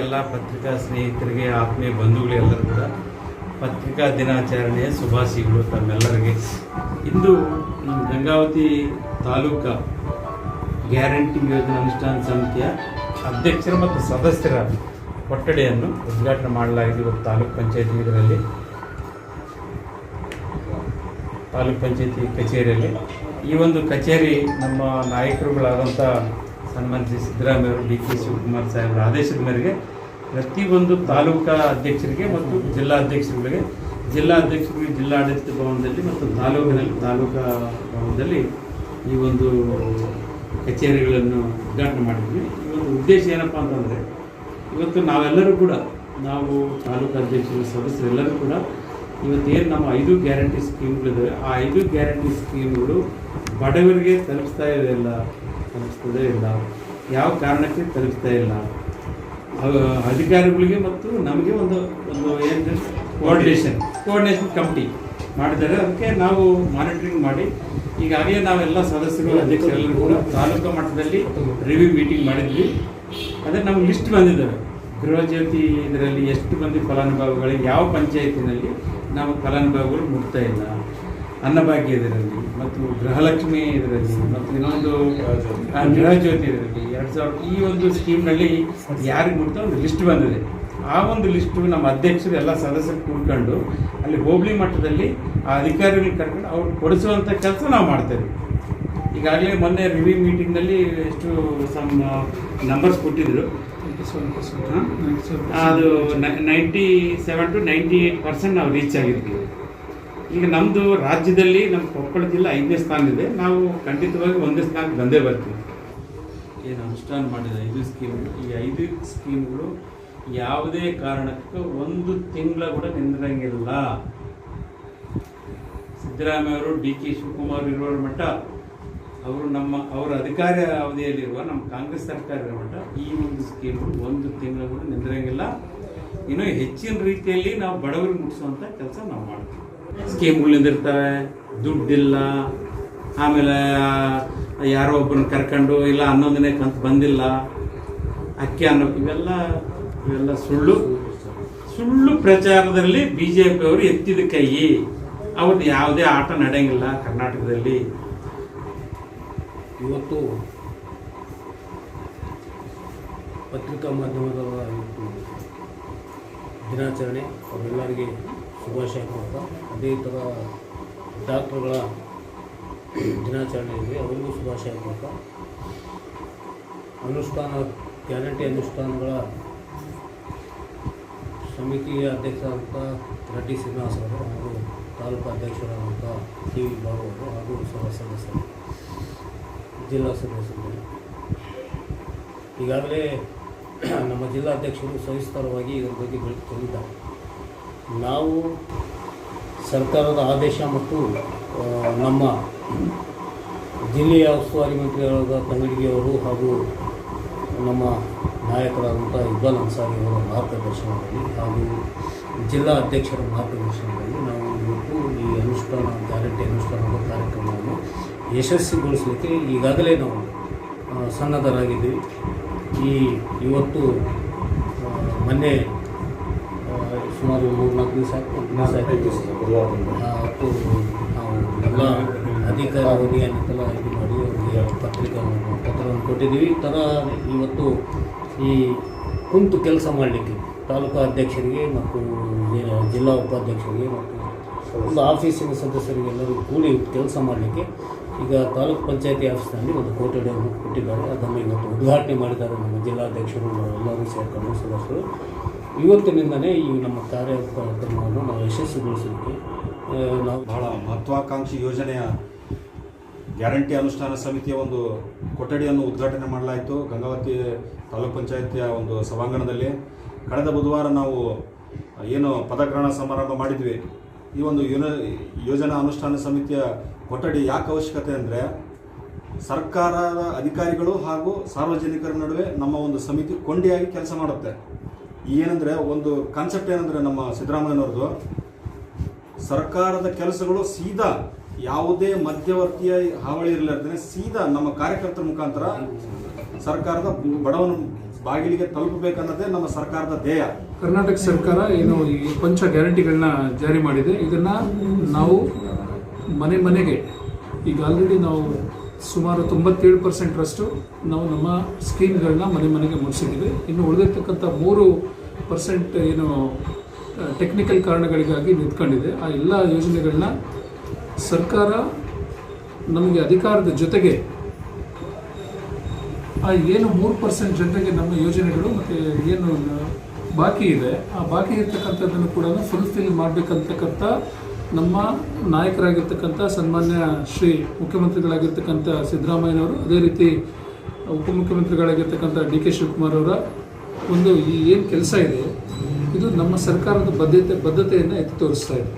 ಎಲ್ಲ ಪತ್ರಿಕಾ ಸ್ನೇಹಿತರಿಗೆ, ಆತ್ಮೀಯ ಬಂಧುಗಳೆಲ್ಲರೂ ಕೂಡ ಪತ್ರಿಕಾ ದಿನಾಚರಣೆಯ ಶುಭಾಶಯಗಳು ತಮ್ಮೆಲ್ಲರಿಗೆ. ಇಂದು ನಮ್ಮ ಗಂಗಾವತಿ ತಾಲೂಕಾ ಗ್ಯಾರಂಟಿ ಯೋಜನಾ ಅನುಷ್ಠಾನ ಸಮಿತಿಯ ಅಧ್ಯಕ್ಷರು ಮತ್ತು ಸದಸ್ಯರ ಕೊಠಡಿಯನ್ನು ಉದ್ಘಾಟನೆ ಮಾಡಲಾಗಿದೆ ಇವತ್ತು ತಾಲೂಕ್ ಪಂಚಾಯತಿ ಇದರಲ್ಲಿ. ತಾಲೂಕ್ ಪಂಚಾಯತಿ ಕಚೇರಿಯಲ್ಲಿ. ಈ ಒಂದು ಕಚೇರಿ ನಮ್ಮ ನಾಯಕರುಗಳಾದಂಥ ಸನ್ಮಾನಿಸಿ ಸಿದ್ದರಾಮಯ್ಯವರು ಡಿ ಕೆ ಶಿವಕುಮಾರ್ ಸಾಹೇಬರ ಆದೇಶದ ಮೇರೆಗೆ ಪ್ರತಿಯೊಂದು ತಾಲೂಕಾ ಅಧ್ಯಕ್ಷರಿಗೆ ಮತ್ತು ಜಿಲ್ಲಾ ಅಧ್ಯಕ್ಷರುಗಳಿಗೆ, ಜಿಲ್ಲಾ ಅಧ್ಯಕ್ಷರಿಗೆ ಜಿಲ್ಲಾಡಳಿತ ಭವನದಲ್ಲಿ ಮತ್ತು ತಾಲೂಕಿನಲ್ಲಿ ತಾಲೂಕಾ ಭವನದಲ್ಲಿ ಈ ಒಂದು ಕಚೇರಿಗಳನ್ನು ಉದ್ಘಾಟನೆ ಮಾಡಿದ್ವಿ. ಈ ಒಂದು ಉದ್ದೇಶ ಏನಪ್ಪ ಅಂತಂದರೆ, ಇವತ್ತು ನಾವೆಲ್ಲರೂ ಕೂಡ, ನಾವು ತಾಲೂಕು ಅಧ್ಯಕ್ಷರು ಸದಸ್ಯರೆಲ್ಲರೂ ಕೂಡ ಇವತ್ತು ಏನು ನಮ್ಮ ಐದು ಗ್ಯಾರಂಟಿ ಸ್ಕೀಮ್ಗಳಿದ್ದಾವೆ ಆ ಐದು ಗ್ಯಾರಂಟಿ ಸ್ಕೀಮ್ಗಳು ಬಡವರಿಗೆ ತಲುಪಿಸ್ತಾ ಇಲ್ಲ ತಲುಪಿಸ್ತದೇ ಇಲ್ಲ. ಯಾವ ಕಾರಣಕ್ಕೆ ತಲುಪಿಸ್ತಾ ಇಲ್ಲ? ಅಧಿಕಾರಿಗಳಿಗೆ ಮತ್ತು ನಮಗೆ ಒಂದು ಒಂದು ಏನು ಕೋಆರ್ಡಿನೇಷನ್ ಕೋಆರ್ಡಿನೇಷನ್ ಕಮಿಟಿ ಮಾಡಿದ್ದಾರೆ. ಅದಕ್ಕೆ ನಾವು ಮಾನಿಟರಿಂಗ್ ಮಾಡಿ ಈಗಾಗಲೇ ನಾವೆಲ್ಲ ಸದಸ್ಯರು ಅಧ್ಯಕ್ಷರೆಲ್ಲರೂ ಕೂಡ ತಾಲೂಕು ಮಟ್ಟದಲ್ಲಿ ರಿವ್ಯೂ ಮೀಟಿಂಗ್ ಮಾಡಿದ್ವಿ. ಅದೇ ನಮ್ಗೆ ಲಿಸ್ಟ್ ಬಂದಿದ್ದಾವೆ. ಗೃಹಜ್ಯೋತಿ ಇದರಲ್ಲಿ ಎಷ್ಟು ಮಂದಿ ಫಲಾನುಭವಿಗಳಿಗೆ ಯಾವ ಪಂಚಾಯತಿನಲ್ಲಿ ನಾವು ಫಲಾನುಭವಿಗಳು ಮುಟ್ತಾ ಇಲ್ಲ. ಅನ್ನಭಾಗ್ಯ ಇದರಲ್ಲಿ ಮತ್ತು ಗೃಹಲಕ್ಷ್ಮಿ ಇದರಲ್ಲಿ ಮತ್ತು ಇನ್ನೊಂದು ಗೃಹಜ್ಯೋತಿ ಗೃಹ ಜ್ಯೋತಿ ಇದರಲ್ಲಿ ಎರಡು ಸಾವಿರ ಈ ಒಂದು ಸ್ಕೀಮ್ನಲ್ಲಿ ಯಾರಿಗೆ ಮುಟ್ತಾ ಒಂದು ಲಿಸ್ಟ್ ಬಂದಿದೆ. ಆ ಒಂದು ಲಿಸ್ಟು ನಮ್ಮ ಅಧ್ಯಕ್ಷರು ಎಲ್ಲ ಸದಸ್ಯರು ಕೂಡ್ಕೊಂಡು ಅಲ್ಲಿ ಹೋಬಳಿ ಮಟ್ಟದಲ್ಲಿ ಆ ಅಧಿಕಾರಿಗಳಿಗೆ ಕರ್ಕೊಂಡು ಅವ್ರು ಕೊಡಿಸುವಂಥ ಕೆಲಸ ನಾವು ಮಾಡ್ತೇವೆ ಈಗಾಗಲೇ ಮೊನ್ನೆ ರಿವ್ಯೂ ಮೀಟಿಂಗ್ನಲ್ಲಿ ಎಷ್ಟು ಸಮ್ ನಂಬರ್ಸ್ ಕೊಟ್ಟಿದ್ರು. ಹಾ? ಅದು ninety seven to ninety eight percent ನಾವು ರೀಚ್ ಆಗಿದ್ವಿ. ಈಗ ನಮ್ಮದು ರಾಜ್ಯದಲ್ಲಿ ನಮ್ಮ ಕೊಪ್ಪಳ ಜಿಲ್ಲೆ ಐದನೇ ಸ್ಥಾನ ಇದೆ. ನಾವು ಖಂಡಿತವಾಗಿ ಒಂದೇ ಸ್ಥಾನಕ್ಕೆ ಬಂದೇ ಬರ್ತೀವಿ. ಏನು ಅನುಷ್ಠಾನ ಮಾಡಿದ ಐದು ಸ್ಕೀಮ್ಗಳು ಈ ಐದು ಸ್ಕೀಮ್ಗಳು ಯಾವುದೇ ಕಾರಣಕ್ಕೂ ಒಂದು ತಿಂಗಳ ಕೂಡ ನಿಂದಿರಂಗಿಲ್ಲ. ಸಿದ್ದರಾಮಯ್ಯವರು ಡಿ ಕೆ ಶಿವಕುಮಾರ್ ಇರುವ ಮಟ್ಟ ಅವರು ನಮ್ಮ, ಅವರ ಅಧಿಕಾರ ಅವಧಿಯಲ್ಲಿರುವ ನಮ್ಮ ಕಾಂಗ್ರೆಸ್ ಸರ್ಕಾರ ಇರುವ ಮಟ್ಟ ಈ ಒಂದು ಸ್ಕೀಮ್ಗಳು ಒಂದು ತಿಂಗಳ ಕೂಡ ನಿಂದಿರಂಗಿಲ್ಲ. ಇನ್ನೂ ಹೆಚ್ಚಿನ ರೀತಿಯಲ್ಲಿ ನಾವು ಬಡವರಿಗೆ ಮುಟ್ಟಿಸುವಂಥ ಕೆಲಸ ನಾವು ಮಾಡ್ತೀವಿ. ಸ್ಕೀಮ್ಗಳು ನಿಂದಿರ್ತವೆ ದುಡ್ಡಿಲ್ಲ. ಆಮೇಲೆ ಯಾರೋ ಒಬ್ಬರನ್ನ ಕರ್ಕೊಂಡು ಇಲ್ಲ ಹನ್ನೊಂದನೇ ಕಂತು ಬಂದಿಲ್ಲ. ಅಕ್ಕಿ ಅನ್ನೋ ಇವೆಲ್ಲ ಇವೆಲ್ಲ ಸುಳ್ಳು. ಸುಳ್ಳು ಪ್ರಚಾರದಲ್ಲಿ ಬಿ ಜೆ ಪಿಯವರು ಎತ್ತಿದ ಕೈ ಅವ್ರದ್ದು ಯಾವುದೇ ಆಟ ನಡೆಯಂಗಿಲ್ಲ ಕರ್ನಾಟಕದಲ್ಲಿ. ಇವತ್ತು ಪತ್ರಿಕಾ ಇವತ್ತು ದಿನಾಚರಣೆ ಅವರೆಲ್ಲರಿಗೆ ಶುಭಾಶಯ ಕೊಡ್ತಾ, ಅದೇ ಥರ ಡಾಕ್ಟ್ರುಗಳ ದಿನಾಚರಣೆ ಅವರಿಗೂ ಶುಭಾಶಯ ಕೊಡ್ತಾ. ಅನುಷ್ಠಾನ, ಗ್ಯಾರಂಟಿ ಅನುಷ್ಠಾನಗಳ ಸಮಿತಿಯ ಅಧ್ಯಕ್ಷರಾದಂಥ ರೆಡ್ಡಿ ಶ್ರೀನಿವಾಸ್ ಅವರು ಹಾಗೂ ತಾಲೂಕು ಅಧ್ಯಕ್ಷರಾದಂಥ ಟಿ ವಿ ಬಾಬು ಅವರು ಹಾಗೂ ಸಹ ಸದಸ್ಯರು, ಜಿಲ್ಲಾ ಸದಸ್ಯರು. ಈಗಾಗಲೇ ನಮ್ಮ ಜಿಲ್ಲಾಧ್ಯಕ್ಷರು ಸವಿಸ್ತಾರವಾಗಿ ಇದರ ಬಗ್ಗೆ ಬೆಳಕು ನಾವು ಸರ್ಕಾರದ ಆದೇಶ ಮತ್ತು ನಮ್ಮ ಜಿಲ್ಲೆಯ ಉಸ್ತುವಾರಿ ಮಂತ್ರಿಗಳಾದ ತಂಗಡಿಗೆಯವರು ಹಾಗೂ ನಮ್ಮ ನಾಯಕರಾದಂಥ ಇಬ್ಬಾಲ್ ಅನ್ಸಾರಿ ಅವರ ಮಾರ್ಗದರ್ಶನದಲ್ಲಿ ಹಾಗೂ ಜಿಲ್ಲಾ ಅಧ್ಯಕ್ಷರ ಮಾರ್ಗದರ್ಶನದಲ್ಲಿ ನಾವು ಇವತ್ತು ಈ ಅನುಷ್ಠಾನ, ಗ್ಯಾರಂಟಿ ಅನುಷ್ಠಾನದ ಕಾರ್ಯಕ್ರಮವನ್ನು ಯಶಸ್ವಿಗೊಳಿಸಲಿಕ್ಕೆ ಈಗಾಗಲೇ ನಾವು ಸನ್ನದ್ಧರಾಗಿದ್ದೀವಿ. ಈ ಇವತ್ತು ಮೊನ್ನೆ ಸುಮಾರು ಮೂರು ನಾಲ್ಕು ದಿವಸ ದಿವಸ ಆಯಿತು ನಾವು ಎಲ್ಲ ಅಧಿಕಾರ ಅವಧಿಯನ್ನೆಲ್ಲ ಇದು ಮಾಡಿ ಅವರಿಗೆ ಪತ್ರಿಕಾ ಪತ್ರವನ್ನು ಕೊಟ್ಟಿದ್ದೀವಿ. ಥರ ಇವತ್ತು ಈ ಕುಂತು ಕೆಲಸ ಮಾಡಲಿಕ್ಕೆ ತಾಲೂಕು ಅಧ್ಯಕ್ಷರಿಗೆ ಮತ್ತು ಜಿಲ್ಲಾ ಉಪಾಧ್ಯಕ್ಷರಿಗೆ ಮತ್ತು ಒಂದು ಆಫೀಸಿನ ಸದಸ್ಯರಿಗೆಲ್ಲರಿಗೂ ಕೂಡಿ ಕೆಲಸ ಮಾಡಲಿಕ್ಕೆ ಈಗ ತಾಲೂಕು ಪಂಚಾಯತಿ ಆಫೀಸ್ನಲ್ಲಿ ಒಂದು ಕೊಠಡಿಯನ್ನು ಕೊಟ್ಟಿದ್ದಾರೆ. ಅದನ್ನು ಇವತ್ತು ಉದ್ಘಾಟನೆ ಮಾಡಿದ್ದಾರೆ ನಮ್ಮ ಜಿಲ್ಲಾಧ್ಯಕ್ಷರು ಎಲ್ಲರೂ ಸೇರ್ಕೊಂಡು ಸದಸ್ಯರು. ಇವತ್ತಿನಿಂದಲೇ ಈ ನಮ್ಮ ಕಾರ್ಯಕ್ರಮವನ್ನು ನಾವು ಯಶಸ್ವಿಗೊಳಿಸಲಿಕ್ಕೆ ನಾವು ಬಹಳ ಮಹತ್ವಾಕಾಂಕ್ಷಿ ಯೋಜನೆಯ ಗ್ಯಾರಂಟಿ ಅನುಷ್ಠಾನ ಸಮಿತಿಯ ಒಂದು ಕೊಠಡಿಯನ್ನು ಉದ್ಘಾಟನೆ ಮಾಡಲಾಯಿತು. ಗಂಗಾವತಿ ತಾಲೂಕ್ ಪಂಚಾಯತಿಯ ಒಂದು ಸಭಾಂಗಣದಲ್ಲಿ ಕಳೆದ ಬುಧವಾರ ನಾವು ಏನು ಪದಗ್ರಹಣ ಸಮಾರಂಭ ಮಾಡಿದ್ವಿ. ಈ ಒಂದು ಯೋಜನಾ ಅನುಷ್ಠಾನ ಸಮಿತಿಯ ಕೊಠಡಿ ಯಾಕೆ ಅವಶ್ಯಕತೆ ಅಂದರೆ, ಸರ್ಕಾರದ ಅಧಿಕಾರಿಗಳು ಹಾಗೂ ಸಾರ್ವಜನಿಕರ ನಡುವೆ ನಮ್ಮ ಒಂದು ಸಮಿತಿ ಕೊಂಡಿಯಾಗಿ ಕೆಲಸ ಮಾಡುತ್ತೆ. ಏನಂದರೆ, ಒಂದು ಕಾನ್ಸೆಪ್ಟ್ ಏನಂದರೆ ನಮ್ಮ ಸಿದ್ದರಾಮಯ್ಯನವ್ರದ್ದು, ಸರ್ಕಾರದ ಕೆಲಸಗಳು ಸೀದಾ ಯಾವುದೇ ಮಧ್ಯವರ್ತಿಯ ಹಾವಳಿ ಇರಲಾರ್ದೇ ಸೀದಾ ನಮ್ಮ ಕಾರ್ಯಕರ್ತರ ಮುಖಾಂತರ ಸರ್ಕಾರದ ಬಡವನ ಬಾಗಿಲಿಗೆ ತಲುಪಬೇಕನ್ನೋದೇ ನಮ್ಮ ಸರ್ಕಾರದ ಧ್ಯೇಯ. ಕರ್ನಾಟಕ ಸರ್ಕಾರ ಏನು ಈ ಪಂಚ ಗ್ಯಾರಂಟಿಗಳನ್ನ ಜಾರಿ ಮಾಡಿದೆ. ಇದನ್ನು ನಾವು ಮನೆ ಮನೆಗೆ, ಈಗ ಆಲ್ರೆಡಿ ನಾವು ಸುಮಾರು ತೊಂಬತ್ತೇಳು ಪರ್ಸೆಂಟ್ರಷ್ಟು ನಾವು ನಮ್ಮ ಸ್ಕೀಮ್ಗಳನ್ನ ಮನೆ ಮನೆಗೆ ಮುಗಿಸಿದ್ದೀವಿ ಇನ್ನು ಉಳಿದಿರ್ತಕ್ಕಂಥ ಮೂರು ಪರ್ಸೆಂಟ್ ಏನು ಟೆಕ್ನಿಕಲ್ ಕಾರಣಗಳಿಗಾಗಿ ನಿಂತ್ಕೊಂಡಿದೆ. ಆ ಎಲ್ಲ ಯೋಜನೆಗಳನ್ನ ಸರ್ಕಾರ ನಮಗೆ ಅಧಿಕಾರದ ಜೊತೆಗೆ ಏನು ಮೂರು ಪರ್ಸೆಂಟ್ ಜನರಿಗೆ ನಮ್ಮ ಯೋಜನೆಗಳು ಮತ್ತು ಏನು ಬಾಕಿ ಇದೆ, ಆ ಬಾಕಿ ಇರ್ತಕ್ಕಂಥದ್ದನ್ನು ಕೂಡ ಫುಲ್ಫಿಲ್ ಮಾಡಬೇಕಂತಕ್ಕಂಥ ನಮ್ಮ ನಾಯಕರಾಗಿರ್ತಕ್ಕಂಥ ಸನ್ಮಾನ್ಯ ಶ್ರೀ ಮುಖ್ಯಮಂತ್ರಿಗಳಾಗಿರ್ತಕ್ಕಂಥ ಸಿದ್ದರಾಮಯ್ಯನವರು, ಅದೇ ರೀತಿ ಉಪಮುಖ್ಯಮಂತ್ರಿಗಳಾಗಿರ್ತಕ್ಕಂಥ ಡಿ ಕೆ ಶಿವಕುಮಾರ್ ಅವರ ಒಂದು ಈ ಏನು ಕೆಲಸ ಇದೆ, ಇದು ನಮ್ಮ ಸರ್ಕಾರದ ಬದ್ಧತೆ, ಬದ್ಧತೆಯನ್ನು ಎತ್ತಿ ತೋರಿಸ್ತಾ ಇದೆ.